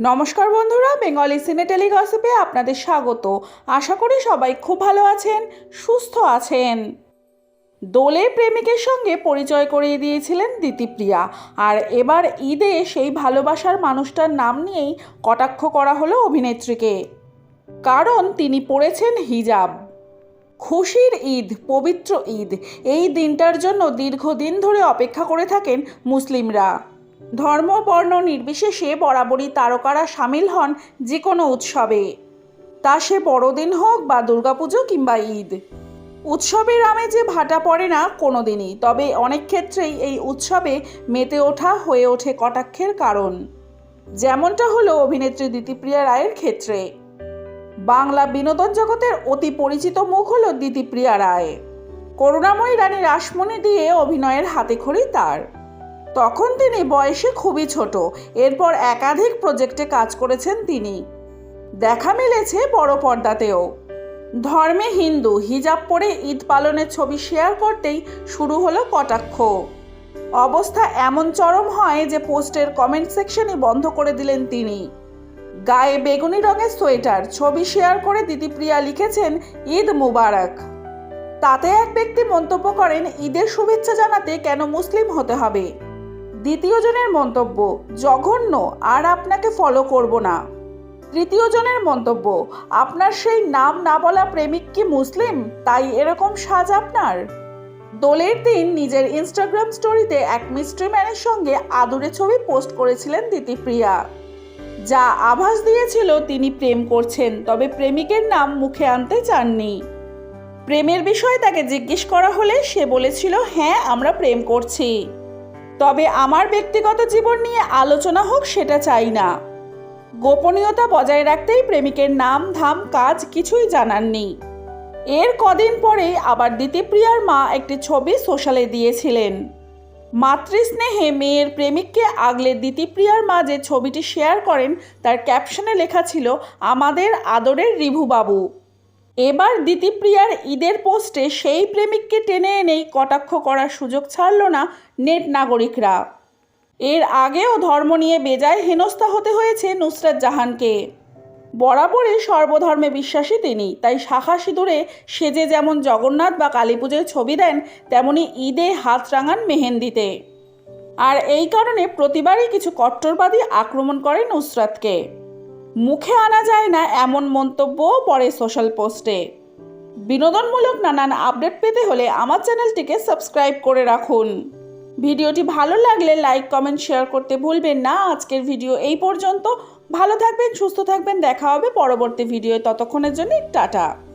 নমস্কার বন্ধুরা, বেঙ্গলি সিনেটেলি গসিপে আপনাদের স্বাগত। আশা করি সবাই খুব ভালো আছেন, সুস্থ আছেন। দোলের প্রেমিকের সঙ্গে পরিচয় করিয়ে দিয়েছিলেন দিতিপ্রিয়া। আর এবার ঈদে সেই ভালোবাসার মানুষটার নাম নিয়েই কটাক্ষ করা হলো অভিনেত্রীকে। কারণ তিনি পড়েছেন হিজাব। খুশির ঈদ, পবিত্র ঈদ, এই দিনটার জন্য দীর্ঘদিন ধরে অপেক্ষা করে থাকেন মুসলিমরা। ধর্ম, বর্ণ নির্বিশেষে বরাবরই তারকারা সামিল হন যে কোনো উৎসবে। তা সে বড়দিন হোক বা দুর্গাপুজো কিংবা ঈদ। উৎসবের আমেজে ভাটা পড়ে না কোনো দিনই তবে অনেক ক্ষেত্রেই এই উৎসবে মেতে ওঠা হয়ে ওঠে কটাক্ষের কারণ। যেমনটা হলো অভিনেত্রী দিতিপ্রিয়া রায়ের ক্ষেত্রে। বাংলা বিনোদন জগতের অতি পরিচিত মুখ হলো দিতিপ্রিয়া রায়। করুণাময়ী রানী রাসমণি দিয়ে অভিনয়ের হাতেখড়ি তার। তখন তিনি বয়সে খুবই ছোট। এরপর একাধিক প্রজেক্টে কাজ করেছেন তিনি। দেখা মিলেছে বড় পর্দাতেও। ধর্মে হিন্দু, হিজাব পরে ঈদ পালনের ছবি শেয়ার করতেই শুরু হলো কটাক্ষ। অবস্থা এমন চরম হয় যে পোস্টের কমেন্ট সেকশনই বন্ধ করে দিলেন তিনি। গায়ে বেগুনি রঙের সোয়েটার, ছবি শেয়ার করে দিদিপ্রিয়া লিখেছেন, ঈদ মুবারক। তাতে এক ব্যক্তি মন্তব্য করেন, ঈদের শুভেচ্ছা জানাতে কেন মুসলিম হতে হবে? দ্বিতীয় জনের মন্তব্য, জঘন্য, আর আপনাকে ফলো করব না। তৃতীয় জনের মন্তব্য, আপনার সেই নাম না বলা প্রেমিক কি মুসলিম? তাই এরকম সাজ আপনার? দোলের দিন নিজের ইনস্টাগ্রাম স্টোরিতে এক মিস্ট্রি ম্যানের সঙ্গে আদুরে ছবি পোস্ট করেছিলেন দিতিপ্রিয়া যা আভাস দিয়েছিল তিনি প্রেম করছেন, তবে প্রেমিকের নাম মুখে আনতে চাননি। প্রেমের বিষয়ে তাকে জিজ্ঞেস করা হলে সে বলেছিল হ্যাঁ আমরা প্রেম করছি। তবে আমার ব্যক্তিগত জীবন নিয়ে আলোচনা হোক, সেটা চাই না। গোপনীয়তা বজায় রাখতেই প্রেমিকের নাম, ধাম, কাজ কিছুই জানাননি এর কদিন পরেই আবার দিতিপ্রিয়ার মা একটি ছবি সোশ্যালে দিয়েছিলেন। মাতৃস্নেহে মেয়ের প্রেমিককে আগলে দিতিপ্রিয়ার মা যে ছবিটি শেয়ার করেন, তার ক্যাপশনে লেখা ছিল, আমাদের আদরের রিভুবাবু। এবার দিতিপ্রিয়ার ঈদের পোস্টে সেই প্রেমিককে টেনে এনেই কটাক্ষ করার সুযোগ ছাড়ল না নেট নাগরিকরা। এর আগেও ধর্ম নিয়ে বেজায় হেনস্থা হতে হয়েছে নুসরাত জাহানকে। বরাবরই সর্বধর্মে বিশ্বাসী তিনি, তাই শাখা সিঁদুরে সেজে যেমন জগন্নাথ বা কালী পুজোয় ছবি দেন, তেমনি ঈদে হাত রাঙান মেহেন্দিতে। আর এই কারণে প্রতিবারই কিছু কট্টরবাদী আক্রমণ করে নুসরাতকে। মুখে আনা যায় না এমন মন্তব্যও পড়ে সোশ্যাল পোস্টে। বিনোদনমূলক নানান আপডেট পেতে হলে আমার চ্যানেলটিকে সাবস্ক্রাইব করে রাখুন। ভিডিওটি ভালো লাগলে লাইক, কমেন্ট, শেয়ার করতে ভুলবেন না। আজকের ভিডিও এই পর্যন্ত। ভালো থাকবেন, সুস্থ থাকবেন। দেখা হবে পরবর্তী ভিডিও ততক্ষণের জন্য টাটা।